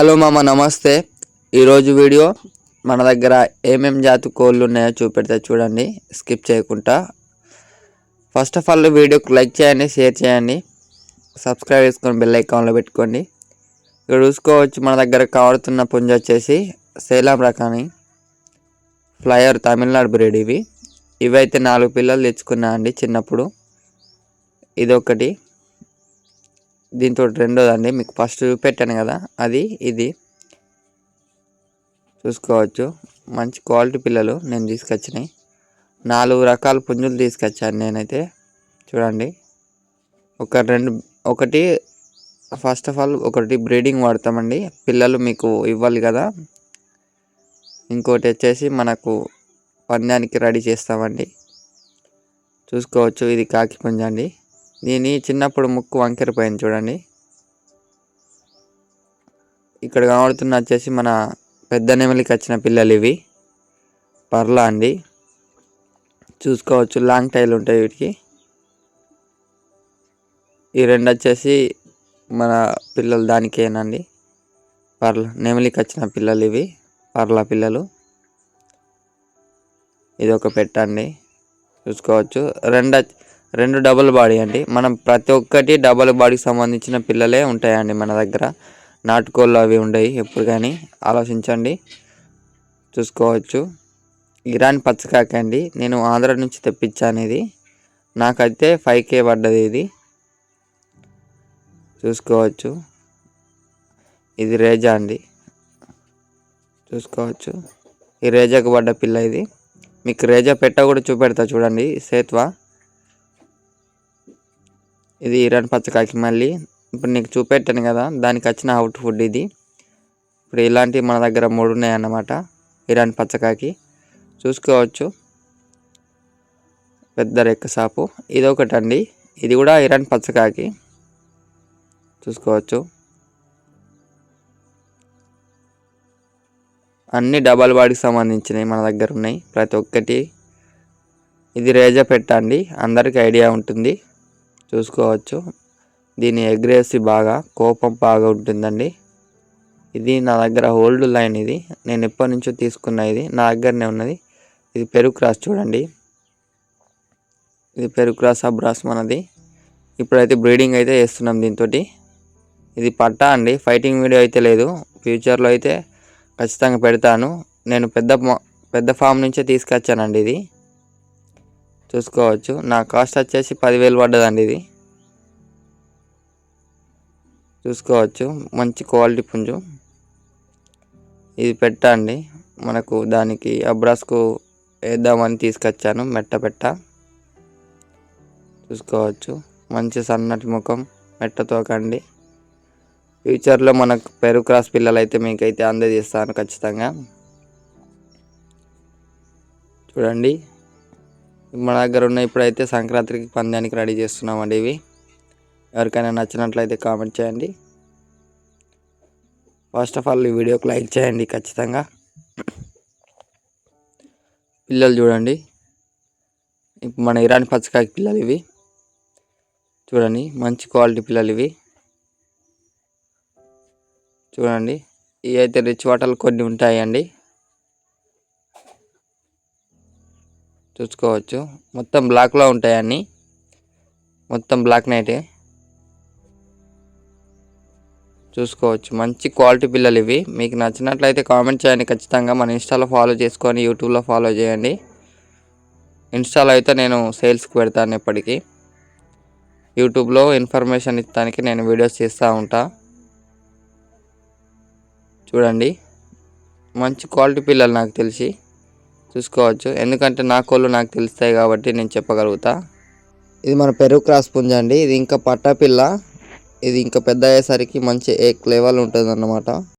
Hello మామ నమస్తే. ఈరోజు వీడియో మన దగ్గర ఏమేం జాతి కోళ్ళు ఉన్నాయో చూపెడితే చూడండి. స్కిప్ చేయకుండా. ఫస్ట్ ఆఫ్ ఆల్ వీడియోకి లైక్ చేయండి షేర్ చేయండి. సబ్స్క్రైబ్ చేసుకొని బెల్ ఐకాన్లో పెట్టుకోండి. ఇక్కడ చూసుకోవచ్చు మన దగ్గర కావడుతున్న పుంజ వచ్చేసి సేలం రకాని ఫ్లయర్ తమిళనాడు బ్రీడ్ ఇవి. ఇవైతే నాలుగు పిల్లలు తెచ్చుకున్నా అండి చిన్నప్పుడు. ఇదొకటి. దీంతో రెండోదండి మీకు ఫస్ట్ చూపెట్టాను కదా అది ఇది. చూసుకోవచ్చు. మంచి క్వాలిటీ పిల్లలు నేను తీసుకొచ్చినాయి. నాలుగు రకాల పుంజులు తీసుకొచ్చాను నేనైతే. చూడండి. ఒక రెండు ఒకటి ఫస్ట్ ఆఫ్ ఆల్ ఒకటి బ్రీడింగ్ వాడతామండి. పిల్లలు మీకు ఇవ్వాలి కదా. ఇంకోటి వచ్చేసి మనకు పందానికి రెడీ చేస్తామండి. చూసుకోవచ్చు ఇది కాకి పుంజ అండి దీని చిన్నప్పుడు ముక్కు వంకెరిపోయింది చూడండి. ఇక్కడ కనబడుతున్న వచ్చేసి మన పెద్ద నెమలికి వచ్చిన పిల్లలు ఇవి. పర్లా అండి. చూసుకోవచ్చు లాంగ్ టైల్ ఉంటాయి వీటికి. ఈ రెండు వచ్చేసి మన పిల్లలు దానికేనండి. పర్ల నెమలికి వచ్చిన పిల్లలు ఇవి. పర్ల పిల్లలు. ఇది ఒక పెట్టండి. చూసుకోవచ్చు. రెండు రెండు డబుల్ బాడీ అండి. మనం ప్రతి ఒక్కటి డబుల్ బాడీకి సంబంధించిన పిల్లలే ఉంటాయండి మన దగ్గర. నాటుకోళ్ళు అవి ఉండవు ఎప్పుడు కానీ ఆలోచించండి. చూసుకోవచ్చు. ఇరాన్ పచ్చకాక అండి. నేను ఆంధ్ర నుంచి తెప్పించాను ఇది. నాకైతే ఫైవ్ కే పడ్డది ఇది. చూసుకోవచ్చు. ఇది రేజా అండి. చూసుకోవచ్చు. ఈ రేజాకు పడ్డ పిల్ల ఇది. మీకు రేజా పెట్ట కూడా చూపెడతా చూడండి. సేత్వా. ఇది ఇరాన్ పచ్చకాకి మళ్ళీ. ఇప్పుడు నీకు చూపెట్టాను కదా దానికి వచ్చిన అవుట్ ఫుడ్ ఇది. ఇప్పుడు ఇలాంటివి మన దగ్గర మూడు ఉన్నాయన్నమాట ఇరాన్ పచ్చకాకి చూసుకోవచ్చు. పెద్ద రెక్క సాపు. ఇది ఒకటండి ఇది కూడా ఇరాన్ పచ్చకాకి చూసుకోవచ్చు. అన్ని డబల్ బాడీకి సంబంధించినవి మన దగ్గర ఉన్నాయి. ప్రతి ఒక్కటి. ఇది రేజా పెట్టండి. అందరికీ ఐడియా ఉంటుంది. చూసుకోవచ్చు. దీని ఎగ్రేసి బాగా కోపం బాగా ఉంటుందండి. ఇది నా దగ్గర ఓల్డ్ లైన్ ఇది. నేను ఎప్పటి నుంచో తీసుకున్న ఇది. నా దగ్గరనే ఉన్నది. ఇది పెరుగు క్రాస్ చూడండి. ఇది పెరుగు క్రాస్ అబ్రాస్ మనది. ఇప్పుడైతే బ్రీడింగ్ అయితే చేస్తున్నాం దీంతో ఇది పట్టా అండి. ఫైటింగ్ వీడియో అయితే లేదు. ఫ్యూచర్లో అయితే ఖచ్చితంగా పెడతాను. నేను పెద్ద పెద్ద ఫామ్ నుంచే తీసుకొచ్చానండి ఇది. చూసుకోవచ్చు. నా కాస్ట్ వచ్చేసి పదివేలు పడ్డదండి ఇది. చూసుకోవచ్చు. మంచి క్వాలిటీ పుంజు. ఇది పెట్టండి మనకు దానికి అబ్రాస్కు వేద్దామని తీసుకొచ్చాను. మెట్ట పెట్ట. చూసుకోవచ్చు. మంచి సన్నటి ముఖం మెట్టతో కండి. ఫ్యూచర్లో మనకు పెరుగు క్రాస్ పిల్లలు అయితే మీకైతే అందజేస్తాను ఖచ్చితంగా. చూడండి. మన దగ్గర ఉన్న ఇప్పుడైతే సంక్రాంతికి పందానికి రెడీ చేస్తున్నామండి ఇవి. ఎవరికైనా నచ్చినట్లయితే కామెంట్ చేయండి. ఫస్ట్ ఆఫ్ ఆల్ ఈ వీడియోకి లైక్ చేయండి ఖచ్చితంగా. పిల్లలు చూడండి. ఇప్పుడు మన ఇరాన్ పచ్చకాయ పిల్లలు ఇవి. చూడండి మంచి క్వాలిటీ పిల్లలు ఇవి. చూడండి ఇవి అయితే రిచ్ వాటర్లు కొన్ని ఉంటాయండి. చూసుకోవచ్చు మొత్తం బ్లాక్లో ఉంటాయన్నీ మొత్తం బ్లాక్ నైటే. చూసుకోవచ్చు. మంచి క్వాలిటీ పిల్లలు ఇవి. మీకు నచ్చినట్లయితే కామెంట్ చేయండి. ఖచ్చితంగా మన ఇన్స్టాలో ఫాలో చేసుకొని యూట్యూబ్లో ఫాలో చేయండి. ఇన్స్టాలో అయితే నేను సేల్స్కి పెడతాను ఎప్పటికీ యూట్యూబ్లో ఇన్ఫర్మేషన్ ఇస్తానికి నేను వీడియోస్ చేస్తూ ఉంటా. చూడండి. మంచి క్వాలిటీ పిల్లలు నాకు తెలిసి. చూసుకోవచ్చు. ఎందుకంటే నా కోళ్ళు నాకు తెలుస్తాయి కాబట్టి నేను చెప్పగలుగుతా. ఇది మన పెరుగు క్రాస్ పుంజ అండి. ఇది ఇంకా పట్టపిల్ల ఇది ఇంకా పెద్ద అయ్యేసరికి మంచి ఏక్ లెవెల్ ఉంటుంది అన్నమాట